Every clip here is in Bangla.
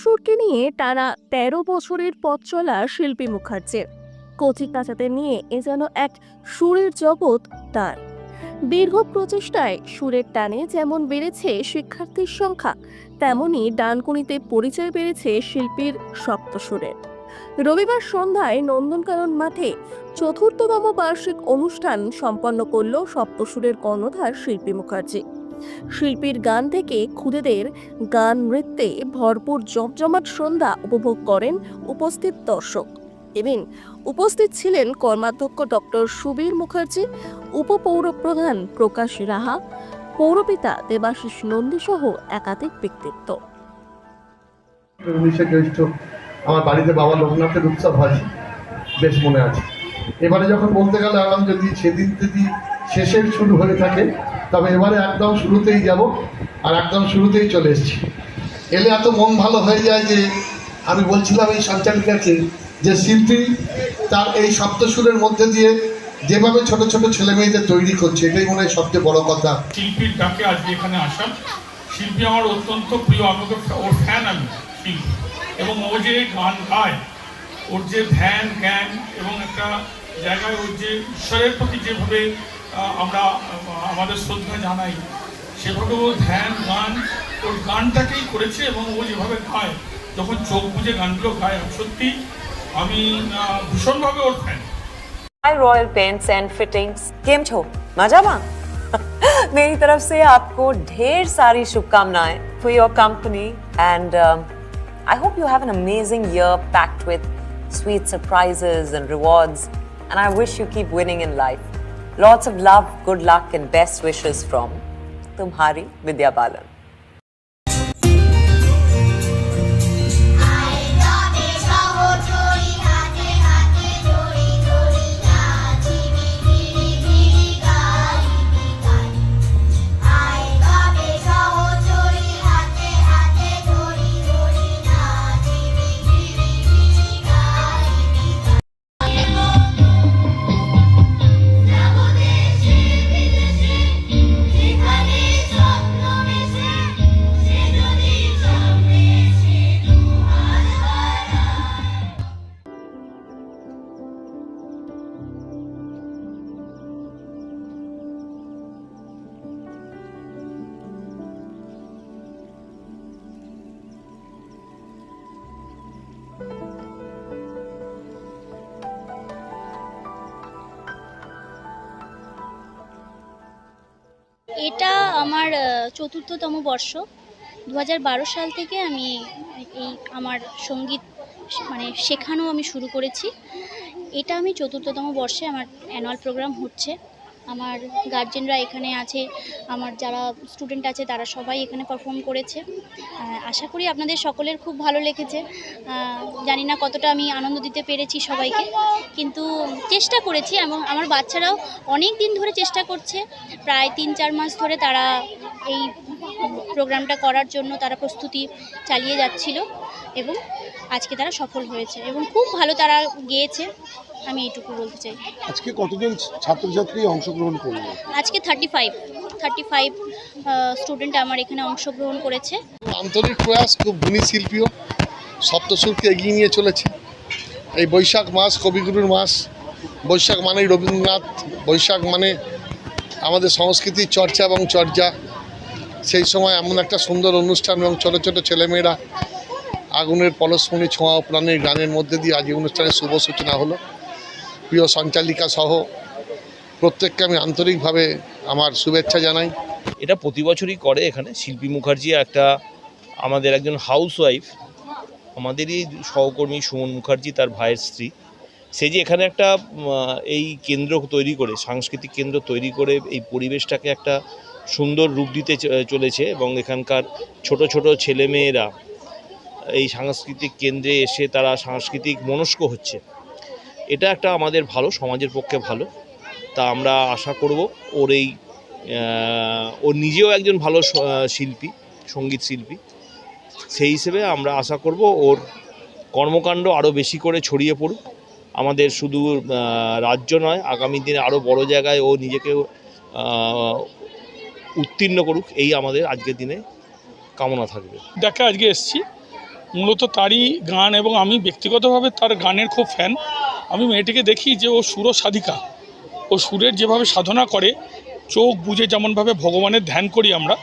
সপ্তসুরকে নিয়ে টানা তেরো বছরের পথ চলা শিল্পী মুখার্জির। কচি কাচাতে নিয়ে এ যেন এক সুরের জগৎ তার। দীর্ঘ প্রচেষ্টায় সুরের টানে যেমন বেড়েছে শিক্ষার্থীর সংখ্যা, তেমনি ডানকুনিতে পরিচয় বেড়েছে শিল্পীর সপ্ত সুরের। রবিবার সন্ধ্যায় নন্দনকানন মাঠে চতুর্থতম বার্ষিক অনুষ্ঠান সম্পন্ন করল সপ্তসুরের কর্ণধার শিল্পী মুখার্জি। শিল্পীর গান থেকে খুদেদের গান নৃত্যে ভরপুর জমজমাট সন্ধ্যা উপভোগ করেন উপস্থিত দর্শক। এবং উপস্থিত ছিলেন কর্মাধ্যক্ষ ডক্টর সুবীর মুখার্জি উপপৌর প্রধান প্রকাশ রাহা, পৌরপিতা দেবাশিস নন্দী সহ একাধিক ব্যক্তিত্ব। আমার বাড়িতে বাবা লোকনাথের উৎসব হয়, বেশ মনে আছে। এবারে যখন বলতে গেলে আগাম যদি সেদিন যদি শেষের শুরু হয়ে থাকে তবে এবারে একদম শুরুতেই যাব আর একদম শুরুতেই চলে এসেছি। এলে এত মন ভালো হয়ে যায় যে আমি বলছিলাম এই সঞ্চালিকাকে যে শিল্পী তার এই সপ্তসুরের মধ্যে দিয়ে যেভাবে ছোট ছোট ছেলে মেয়েদের তৈরি করছে, এটাই মনে হয় সবচেয়ে বড় কথা। শিল্পীর ডাকে আজকে এখানে আসা। শিল্পী আমার অত্যন্ত প্রিয়, আমি ওকে ওর ফ্যান আমি, শিল্পী। এবং ও যে গান গায়, ওর যে ধ্যান, জ্ঞান এবং একটা জায়গায় ওর যে ঈশ্বরের প্রতি যেভাবে আমরা আহ, আমাদের শ্রদ্ধা জানাই সেভাবে ও ধ্যান গান ওর গানটাকেই করেছে এবং ও যেভাবে গায় যখন চোখ বুঝে গানগুলো গায় আমি সত্যি আমি আহ, ভীষণভাবে ওর fan hi Royal Paints and Fittings केम छो मजामा मेरी तरफ से आपको ढेर सारी शुभकामनाएं for your company and I hope you have an amazing year packed with sweet surprises and rewards and I wish you keep winning in life. Lots of love, good luck and best wishes from Tumhari Vidya Balan. এটা আমার চতুর্থতম বর্ষ। দু সাল থেকে আমি এই আমার সংগীত মানে শেখানো আমি শুরু করেছি। এটা আমি চতুর্থতম বর্ষে আমার অ্যানুয়াল প্রোগ্রাম হচ্ছে। আমার গার্জেনরা এখানে আছে, আমার যারা স্টুডেন্ট আছে তারা সবাই এখানে পারফর্ম করেছে। আশা করি আপনাদের সকলের খুব ভালো লেগেছে। জানি না কতটা আমি আনন্দ দিতে পেরেছি সবাইকে, কিন্তু চেষ্টা করেছি এবং আমার বাচ্চারাও অনেক দিন ধরে চেষ্টা করছে। প্রায় তিন, চার মাস ধরে তারা এই প্রোগ্রামটা করার জন্য তারা প্রস্তুতি চালিয়ে যাচ্ছিল এবং আজকে তারা সফল হয়েছে এবং খুব ভালো তারা গেয়েছে আমি এইটুকু বলতে চাই। আজকে কতজন ছাত্রছাত্রী অংশগ্রহণ করল? আজকে thirty five thirty five student আমার এখানে অংশগ্রহণ করেছে। আন্তরিক প্রয়াস খুব গুণী শিল্পীও সপ্তসুরকে এগিয়ে নিয়ে চলেছে। এই বৈশাখ মাস কবিগুরুর মাস বৈশাখ মানেই রবীন্দ্রনাথ বৈশাখ মানে আমাদের সংস্কৃতির চর্চা এবং চর্চা সেই সময় এমন একটা সুন্দর অনুষ্ঠান এবং ছোটো ছোটো ছেলেমেয়েরা আগুনের পলসমণি ছোঁয়া প্রাণের গানের মধ্যে দিয়ে আজ অনুষ্ঠানের শুভ সূচনা হলো। প্রিয় সঞ্চালিকা সহ প্রত্যেককে আমি আন্তরিকভাবে আমার শুভেচ্ছা জানাই। এটা প্রতি বছরই করে এখানে শিল্পী মুখার্জি একটা আমাদের একজন হাউস ওয়াইফ আমাদেরই সহকর্মী সুমন মুখার্জি, তার ভাইয়ের স্ত্রী। সে যে এখানে একটা এই কেন্দ্র তৈরি করে, সাংস্কৃতিক কেন্দ্র তৈরি করে, এই পরিবেশটাকে একটা সুন্দর রূপ দিতে চলেছে এবং এখানকার ছোট ছোট ছেলেমেয়েরা এই সাংস্কৃতিক কেন্দ্রে এসে তারা সাংস্কৃতিক মনস্ক হচ্ছে। এটা একটা আমাদের ভালো, সমাজের পক্ষে ভালো। তা আমরা আশা করব ওর এই ও নিজেও একজন ভালো শিল্পী, সংগীত শিল্পী। সেই হিসেবে আমরা আশা করব ওর কর্মকাণ্ড আরও বেশি করে ছড়িয়ে পড়ুক। আমাদের শুধু রাজ্য নয়, আগামী দিনে আরও বড় জায়গায় ও নিজেকে উত্তীর্ণ করুক। এই আমাদের আজকের দিনে কামনা থাকবে। ডাকে আজকে এসেছি। মূলত তারই গান এবং আমি ব্যক্তিগতভাবে তার গানের খুব ফ্যান আমি মেয়েটিকে দেখি যে ও সুর সাধিকা ও সুরের যেভাবে সাধনা করে, চোখ বুঝে যেমনভাবে ভগবানের ধ্যান করি আমরা,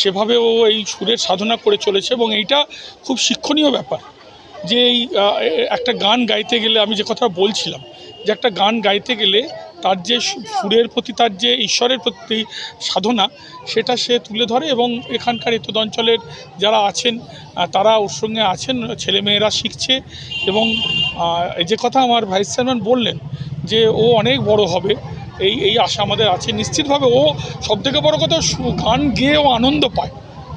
সেভাবে ও এই সুরের সাধনা করে চলেছে এবং এইটা খুব শিক্ষণীয় ব্যাপার যে এই একটা গান গাইতে গেলে আমি যে কথা বলছিলাম, যে একটা গান গাইতে গেলে তার যে সুরের প্রতি, তার যে ঈশ্বরের প্রতি সাধনা, সেটা সে তুলে ধরে এবং এখানকার এতদ অঞ্চলের যারা আছেন তারা ওর সঙ্গে আছেন, ছেলেমেয়েরা শিখছে এবং এই যে কথা আমার ভাইস চেয়ারম্যান বললেন যে ও অনেক বড় হবে, এই এই আশা আমাদের আছে। নিশ্চিতভাবে ও সবথেকে বড় কথা গান গেয়ে ও আনন্দ পায়।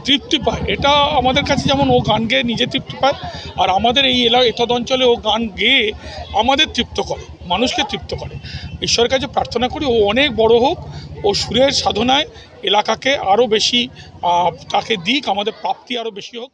তৃপ্তি পায়। এটা আমাদের কাছে যেমন ও গান গেয়ে নিজে তৃপ্তি পায়, আর আমাদের এই এলাকা এতদ অঞ্চলে ও গান গেয়ে আমাদের তৃপ্ত করে, মানুষকে তৃপ্ত করে। ঈশ্বরের কাছে প্রার্থনা করি ও অনেক বড় হোক, ও সুরের সাধনায় এলাকাকে আরও বেশি তাকে দিক, আমাদের প্রাপ্তি আরও বেশি হোক।